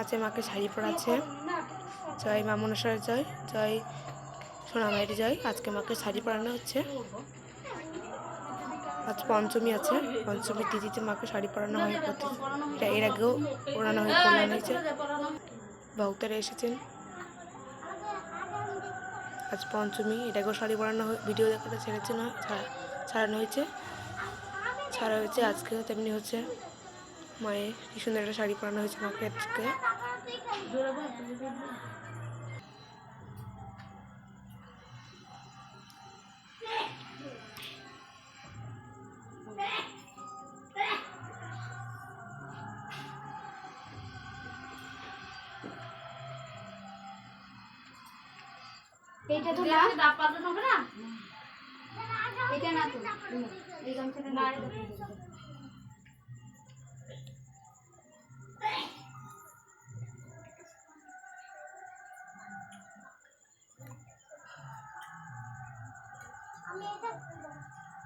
আছে, মাকে শাড়ি পরাচ্ছে। জয় মা মনসার জয় জয় সোনামায়ের জয়। আজকে মাকে শাড়ি পরানো হচ্ছে। আজ পঞ্চমী আছে, পঞ্চমীর তিথিতে মাকে শাড়ি পরানো হয়। এটা এর আগেও পরানো হয় পরানো হয়েছে। ভক্তরা এসেছেন। আজ পঞ্চমী এটাকেও শাড়ি পরানো ভিডিও দেখাটা ছেড়েছে না ছাড়ানো হয়েছে। ছাড়া হয়েছে, আজকেও তেমনি হচ্ছে। মায়ের কি সুন্দর একটা শাড়ি পরানো হয়েছে মাকে আজকে। এইটা তো না। পাতানো হবে না? এটা না তো। এই গামছাটা না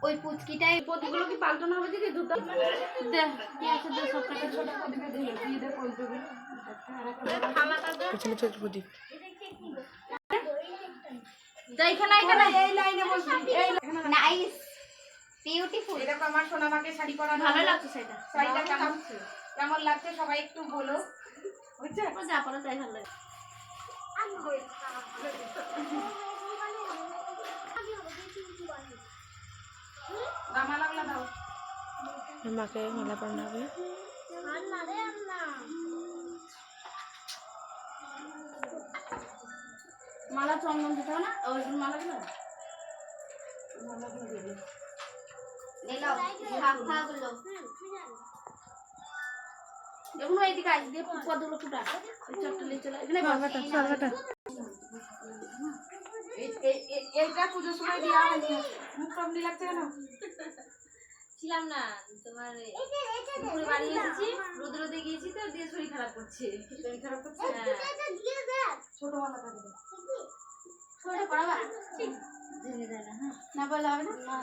ওই পুচকিটাই প্রতিগুলো কি পাল্টানো হবে দিদি দুটো দে কি আছে? দে সব কাটা ছোট ছোট প্রদীপ। দে এই লাইনে বসবি এই নাইস বিউটিফুল এটা আমার সোনামাকে শাড়ি পরানো ভালো লাগছে সেটা শাড়িটা কেমন? কেমন লাগছে? সবাই একটু বলো। বুঝছ? যা পড়া তাই ভালো লাগে মাকে মেলা হবে মালা চন্দন দিতে হবে না? ওই মালা দিল দেখুন এইদিকে আজ দিয়ে পদগুলো ফুটা। নিয়ে চলে এখানে এই- এই- এইটা পুজোর সময় হয়নি। মুখ কমলি লাগছে কেন? ছিলাম না তোমার দুপুরে বাড়ি এসেছি রোদে রোদে গিয়েছি তো দিয়ে শরীর খারাপ করছে শরীর খারাপ করছে হ্যাঁ ছোট মালাটা দেবে শরীরটা পড়াবা না হ্যাঁ বলে হবে না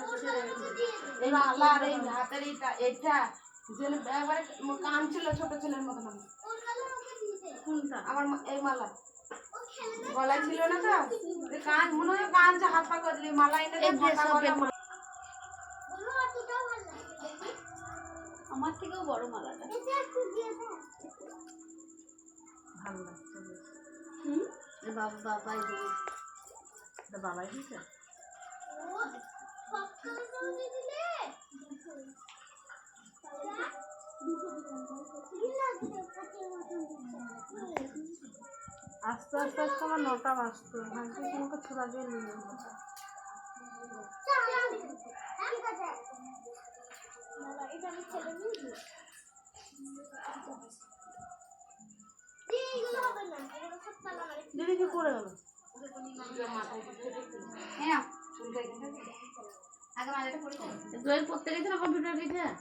এই মালা এই হাতের এইটা এইটা যেন একবারে কান ছিল ছোট ছেলের মতন আমার। কোনটা আমার এই মালা গলায় ছিল না তো কান মনে হয় কান যে হাত পা করে দিলি মালা এনে আমার থেকেও বড় মালাটা। ভালো লাগছে। বেশ। হুম বাবা বাবাই দেবে বাবাই দিছে আস্তে আস্তে আস্তে আমার নটা বাজতো। ভাবছি তোমাকে ছোড়া দিয়ে নিয়ে দিদি কি করে গেল হ্যাঁ আগে মালাটা পরে জয়ের পড়তে গেছে না কম্পিউটার গেছে দেখে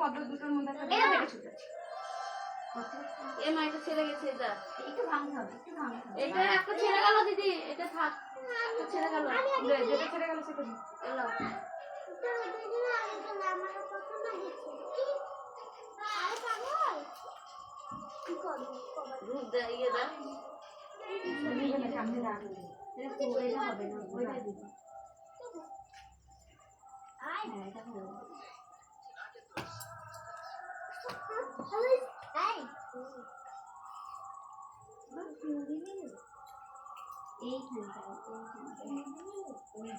পদ্ম দুটোর মধ্যে একটা এটা বেটে ছুটে এ মাইটা ছেড়ে গেছে এটা একটু ভাঙতে হবে একটু ভাঙতে হবে। এটা একটা ছেড়ে গেল দিদি। এটা থাক একটা ছেড়ে গেল। দে, যেটা ছেড়ে গেল সেটা। এলো। রূপ ইয়ে সামনে রাখ। এটা হবে না ওইটা দিদি হ্যাঁ এটা হবে এইখানটায় এইখানটায় ওই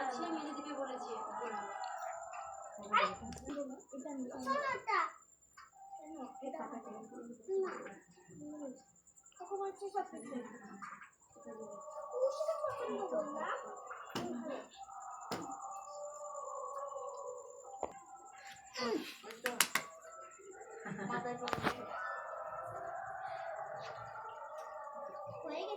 আছে মেয়েদিকে বলেছে মাথায় পড়বে এই যে